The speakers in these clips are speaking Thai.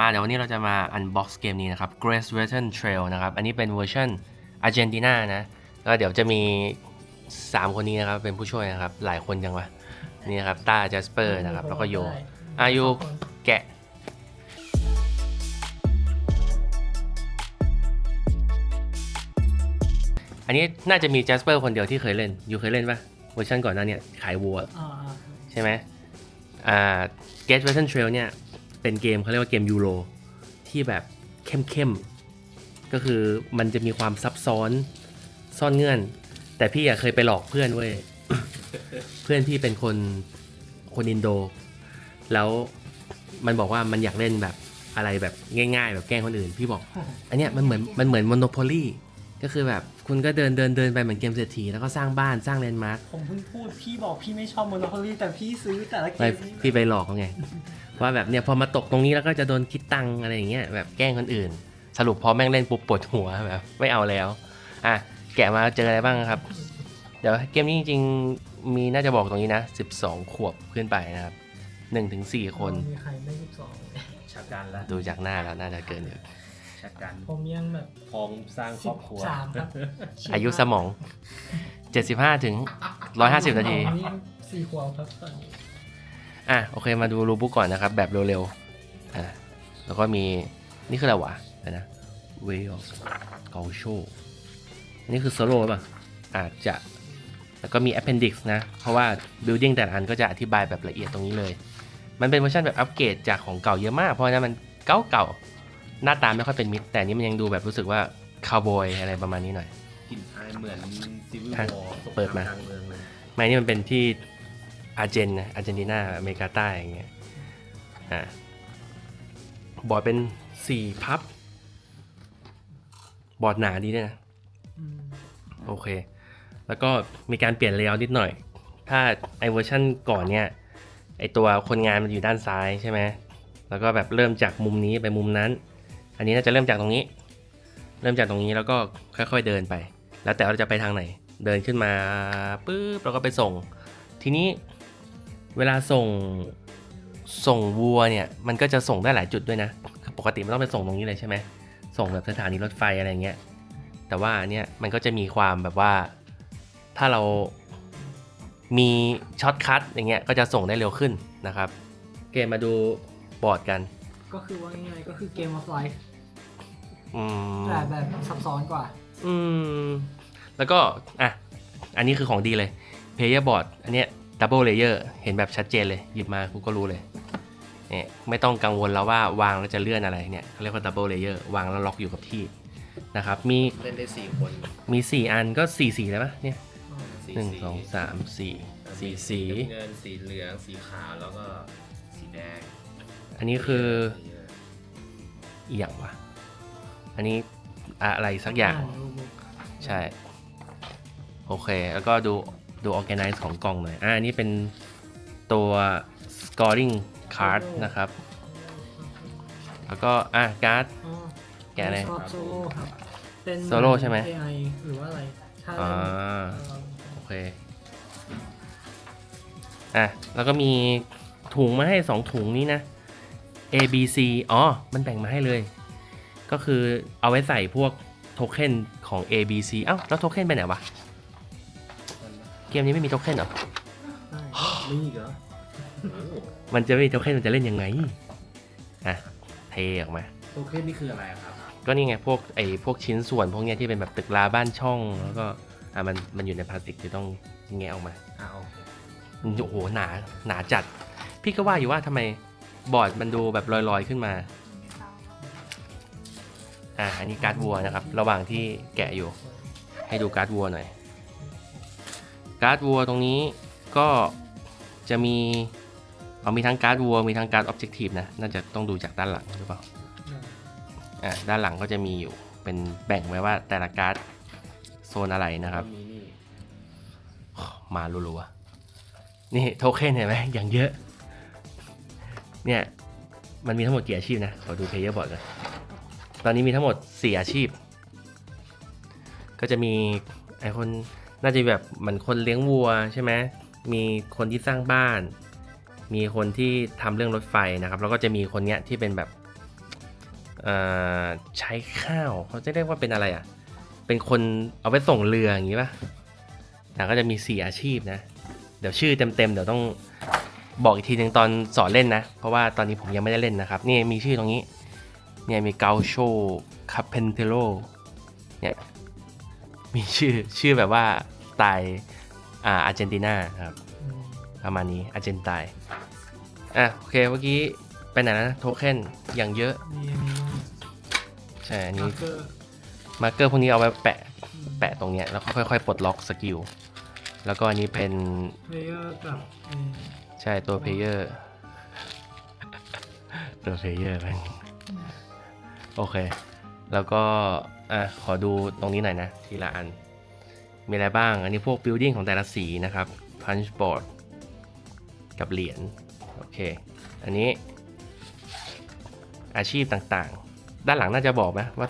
มาเดี๋ยววันนี้เราจะมา unbox เกมนี้นะครับ Grace Western Trail นะครับ อันนี้เป็นเวอร์ชันอาร์เจนตินานะ แล้วเดี๋ยวจะมี 3 คนนี้นะครับ เป็นผู้ช่วยนะครับ หลายคนจังวะ นี่นะครับต้าจัสเปอร์นะครับ แล้วก็โยอายุแกะอันนี้น่าจะมีจัสเปอร์คนเดียวที่เคยเล่น อยู่เคยเล่นปะเวอร์ชันก่อนหน้าเนี่ยขายวัวอ่าอ่าใช่ไหมอ่า Get Western Trail เนี่ย เป็นเกมเขาเรียกว่าเกมยูโรที่แบบเข้มๆก็คือมันจะมีความซับซ้อนซ่อนเงื่อน แต่พี่อะเคยไปหลอกเพื่อนเว้ยเพื่อนพี่เป็นคนคนอินโด แล้วมันบอกว่ามันอยากเล่นแบบอะไรแบบง่าย ๆ แบบแกล้งคนอื่น พี่บอก อันเนี้ยมันเหมือนมันเหมือน Monopoly ก็คือแบบคุณก็เดินเดินเดินไปเหมือนเกมเศรษฐีแล้วก็สร้างบ้านสร้างแลนด์มาร์คผมเพิ่งพูดพี่บอกพี่ไม่ชอบโมโนโพลีแต่พี่ซื้อแต่ละเกไปมนี่พี่ไปหลอกเขาไง ว่าแบบเนี่ยพอมาตกตรงนี้แล้วก็จะโดนคิดตังค์อะไรอย่างเงี้ยแบบแกล้งคนอื่น สรุปพอแม่งเล่นปุ๊บปวดหัวแบบไม่เอาแล้ว อะแกะมาเจออะไรบ้างครับ เดี๋ยวเกมนี้จริงๆ มีน่าจะบอกตรงนี้นะ 12 ขวบขึ้นไปนะครับ1ถึง4คน มีใครไม่สิบสองชักการแล้วดูจากหน้าแล้วน่าจะเกินอยู่ ชักการผมยังแบบพร้อมสร้างครอบครัว สามครับอายุสมอง 75 ถึง 150 นาทีอันี่สี่ขวบครับตอนนี้อะ โอเคมาดูรูบุ๊กก่อนนะครับ แบบเร็วๆ อะ แล้วก็มี นี่คืออะไรวะเดี๋ยวนะ Way of Gaucho อันนี้คือโซโล่ป่ะ อาจจะ แล้วก็มี Appendix นะ เพราะว่า Building แต่ละอันก็จะอธิบายแบบละเอียดตรงนี้เลย มันเป็นเวอร์ชันแบบอัปเกรดจากของเก่าเยอะมาก เพราะฉะนั้นมันเก่าเก่าๆ หน้าตาไม่ค่อยเป็นมิตร แต่อันนี้มันยังดูแบบรู้สึกว่าคาวบอยอะไรประมาณนี้หน่อย กลิ่นอายเหมือนซีวิลอะวอร์เปิดมาทางเมืองเลยไม่นี่มันเป็นที่อาร์เจนนะอาร์เจนตินาอเมริกาใต้อย่างเงี้ยอ่าบอร์ดเป็นสี่พับบอร์ดหนาดีด้วยนะอืมโอเค แล้วก็มีการเปลี่ยนเลเยอร์นิดหน่อย ถ้าไอเวอร์ชันก่อนเนี่ยไอตัวคนงานมันอยู่ด้านซ้ายใช่ไหมแล้วก็แบบเริ่มจากมุมนี้ไปมุมนั้น อันนี้น่าจะเริ่มจากตรงนี้ เริ่มจากตรงนี้แล้วก็ค่อยๆเดินไป แล้วแต่เราจะไปทางไหน เดินขึ้นมาปุ๊บแล้วก็ไปส่ง ทีนี้เวลาส่งส่งวัวเนี่ยมันก็จะส่งได้หลายจุดด้วยนะ ปกติมันต้องไปส่งตรงนี้เลยใช่ไหมส่งแบบสถานีรถไฟอะไรเงี้ย แต่ว่าเนี่ยมันก็จะมีความแบบว่าถ้าเรามีช็อตคัทอย่างเงี้ยก็จะส่งได้เร็วขึ้นนะครับ เกมมาดูบอร์ดกัน ก็คือว่าง่ายๆก็คือเกม of life อืมแต่แบบซับซ้อนกว่า อืม แล้วก็อะอันนี้คือของดีเลย Player Board อันเนี้ย Double Layer เห็นแบบชัดเจนเลย หยิบมากูก็รู้เลยเนี่ยไม่ต้องกังวลแล้วว่าวางแล้วจะเลื่อนอะไรเนี่ยเขาเรียกว่า Double Layer วางแล้วล็อกอยู่กับที่นะครับ มีเล่นได้สี่คนมี 4 อันก็ 4 สีเลยปะเนี่ยสี่หนึ่งสีสองสามสี่สี่สีน้ำเงินสีเหลืองสีขาวแล้วก็สีแดง อันนี้คืออีกอย่างวะอันนี้อะไรสักอย่างอ่านรูปบุ๊กใช่ โอเค แล้วก็ดูดู organize ของกล่องหน่อย อ่าอันนี้เป็นตัว scoring card นะครับ แล้วก็ อะการ์ดอ๋อแกะอะไรชอบโซโล่ครับ เป็นโซโล่ใช่ไหม AI หรือว่าอะไรถ้าอ่าเอ่อโอเค อะ แล้วก็มีถุงมาให้สองถุงนี้นะ A B C อ๋อ มันแบ่งมาให้เลย ก็คือเอาไว้ใส่พวกโทเค็นของ A B C เอ้า แล้วโทเค็นไปไหนวะ เกมนี้ไม่มีโทเค็นเหรอได้นี่เหรอโอ้โหมันจะไม่มีโทเค็นมันจะเล่นยังไง อะ เทออกมา โทเค็นนี่คืออะไรครับ ก็นี่ไงพวกไอ้พวกชิ้นส่วนพวกเนี้ยที่เป็นแบบตึกราบ้านช่อง แล้วก็อะมันมันอยู่ในพลาสติกที่ต้องแงะออกมาอ่าโอเคโอ้โหหนาหนาจัด พี่ก็ว่าอยู่ว่าทำไม บอร์ดมันดูแบบลอยๆขึ้นมา อะอันนี้การ์ดวัวนะครับ ระหว่างที่แกะอยู่ ให้ดูการ์ดวัวหน่อย การ์ดวัวตรงนี้ก็จะมี เอามีทั้งการ์ดวัว มีทั้งการ์ดออบเจกตีฟนะ น่าจะต้องดูจากด้านหลังหรือเปล่า อะด้านหลังก็จะมีอยู่ เป็นแบ่งไว้ว่าแต่ละการ์ดโซนอะไรนะครับมีนี่มารัวๆนี่โทเค็นเห็นไหมอย่างเยอะ เนี่ย มันมีทั้งหมดกี่อาชีพนะ ขอดูเพลเยอร์บอร์ดกันตอนนี้มีทั้งหมด 4 อาชีพ ก็จะมีไอคนน่าจะแบบเหมือนคนเลี้ยงวัวใช่ไหมมีคนที่สร้างบ้าน มีคนที่ทำเรื่องรถไฟนะครับ แล้วก็จะมีคนเนี้ยที่เป็นแบบใช้ข้าวเขาจะเรียกว่าเป็นอะไรอะ เป็นคนเอาไปส่งเรืออย่างนี้ป่ะแต่ก็จะมีสี่อาชีพนะ เดี๋ยวชื่อเต็มๆเดี๋ยวต้อง บอกอีกทีหนึ่งตอนสอนเล่นนะ เพราะว่าตอนนี้ผมยังไม่ได้เล่นนะครับ นี่มีชื่อตรงนี้ เนี่ยมีเกาโชคาเพนเทโลเนี่ยมีชื่อชื่อแบบว่าสไตล์อ่าอาร์เจนตินาครับประมาณนี้อาร์เจนไตน์อะโอเคเมื่อกี้ไปไหนแล้วนะโทเค็นอย่างเยอะมีอันนี้ใช่อันมานี้ร์เกอร์มาร์เกอร์พวกนี้เอาไว้แปะแปะตรงเนี้ยแล้วก็ค่อยๆปลดล็อกสกิลแล้วก็อันนี้เป็นเพลเยอร์กับเอ่อ ใช่ตัวเพลเยอร์ ตัวเพลเยอร์มันโอเค แล้วก็อะขอดูตรงนี้หน่อยนะ ทีละอัน มีอะไรบ้าง อันนี้พวก building ของแต่ละสีนะครับ punch board กับเหรียญ โอเค อันนี้ อาชีพต่างๆ ด้านหลังน่าจะบอกไหมว่า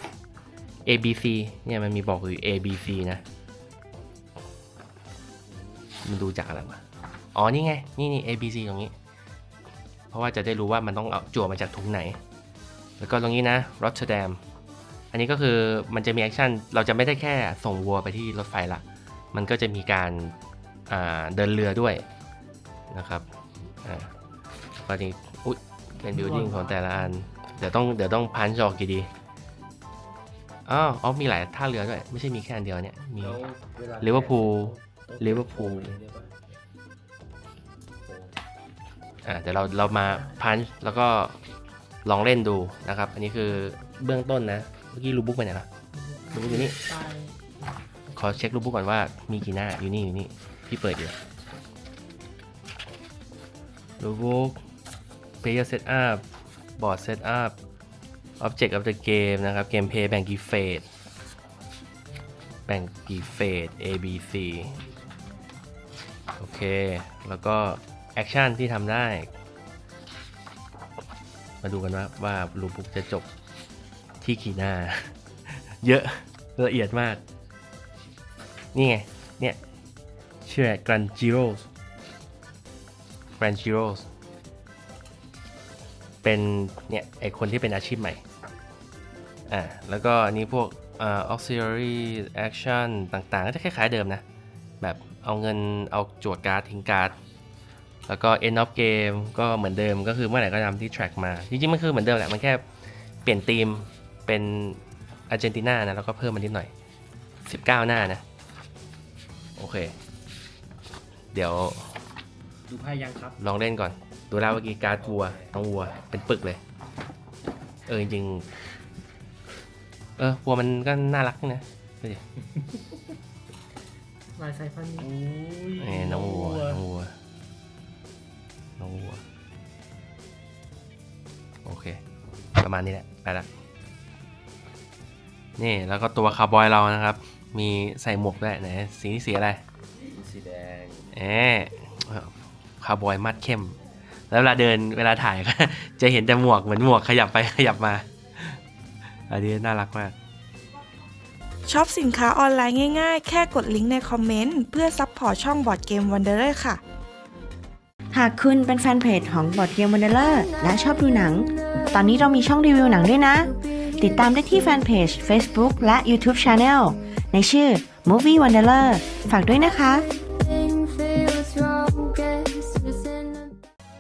A B C เนี่ยมันมีบอกอยู่ A B C นะ มันดูจากอะไรวะ อ๋อนี่ไง นี่นี่ A B C ตรงนี้ เพราะว่าจะได้รู้ว่ามันต้องเอาจั่วมาจากถุงไหน แล้วก็ตรงนี้นะร o ตเ r อร์ a ดมอันนี้ก็คือมันจะมีแอคชั่นเราจะไม่ได้แค่ส่งวัวไปที่รถไฟละ มันก็จะมีการอ่าเดินเรือด้วยนะครับอ่าก็นี้อุ๊ยเป็นบิลดิ้งของแต่ละอัน เดี๋ยวต้องเดี๋ยวต้องพันชออกกี่ดีอ๋ออ๋อมีหลายท่าเรือด้วย ไม่ใช่มีแค่อันเดียวเนี่ย มีแล้ววาลิเวอร์พูลต้องลิเวอร์พูลได้ปะ อ่าเดี๋ยวเราเรามาพันแล้วก็ลองเล่นดูนะครับ อันนี้คือเบื้องต้นนะ เมื่อกี้รูบุ๊กไปไหนละรูบุ๊กอยู่นี่ใต้ขอเช็ครูบุ๊กก่อนว่ามีกี่หน้า อยู่นี่อยู่นี่ พี่เปิดอยู่รูบุ๊ก player setup board setup object of the game นะครับ gameplay แบ่งกี่เฟส แบ่งกี่เฟส A B C โอเค แล้วก็ แอคชั่นที่ทำได้ มาดูกันว่าว่ารูบุกจะจบที่กี่หน้า เยอะละเอียดมาก นี่ไง เนี่ยชื่อ Grand Giros Grand Giros เป็นเนี่ยไอคนที่เป็นอาชีพใหม่ อ่า แล้วก็นนี้พวกอ่า auxiliary action ต่างๆ ก็จะคล้ายๆเดิมนะ แบบเอาเงินเอาจทย์การ์ดทิ้งการ์ด แล้วก็ end of game ก็เหมือนเดิมก็คือเมื่อไหร่ก็ตามที่ track มา จริงๆ มันคือเหมือนเดิมแหละ มันแค่เปลี่ยนธีมเป็นอาร์เจนตินานะ แล้วก็เพิ่มมานิดหน่อย 19 หน้านะ โอเค เดี๋ยวดูไพ่ยังครับ ลองเล่นก่อน ดูแล้วเมื่อกี้การ์ดวัวน้องวัว เป็นปึกเลย เออ จริงๆเออ วัวมันก็น่ารักนะดูดิลายสายพันธุ์เอ้ยน้องวัวน้องวัว น้องวัว โอเค ประมาณนี้แหละ ไปละ นี่แล้วก็ตัวคาร์บอยเรานะครับ มีใส่หมวกด้วยไหนสีนี้สีอะไร สีแดงแอบคาร์บอยมัดเข้ม แล้วเวลาเดินเวลาถ่ายก็ จะเห็นแต่หมวกเหมือนหมวกขยับไปขยับมา อันนี้น่ารักมากช็อปสินค้าออนไลน์ง่ายๆ แค่กดลิงก์ในคอมเมนต์ เพื่อซัพพอร์ตช่องบอร์ดเกมวันเดอร์ค่ะ หากคุณเป็นแฟนเพจของบอดเกมวันเดอร์และชอบดูหนัง ตอนนี้เรามีช่องรีวิวหนังด้วยนะ ติดตามได้ที่แฟนเพจ Facebook และ YouTube Channel ในชื่อ Movie Wanderer ฝากด้วยนะคะ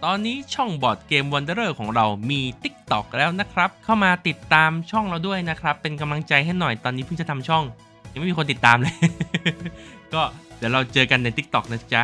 ตอนนี้ช่องบอร์ดเกม Wanderer ของเรามี TikTok แล้วนะครับ เข้ามาติดตามช่องเราด้วยนะครับ เป็นกำลังใจให้หน่อยตอนนี้เพิ่งจะทำช่อง ยังไม่มีคนติดตามเลย ก็เดี๋ยวเราเจอกันใน TikTok นะจ๊ะ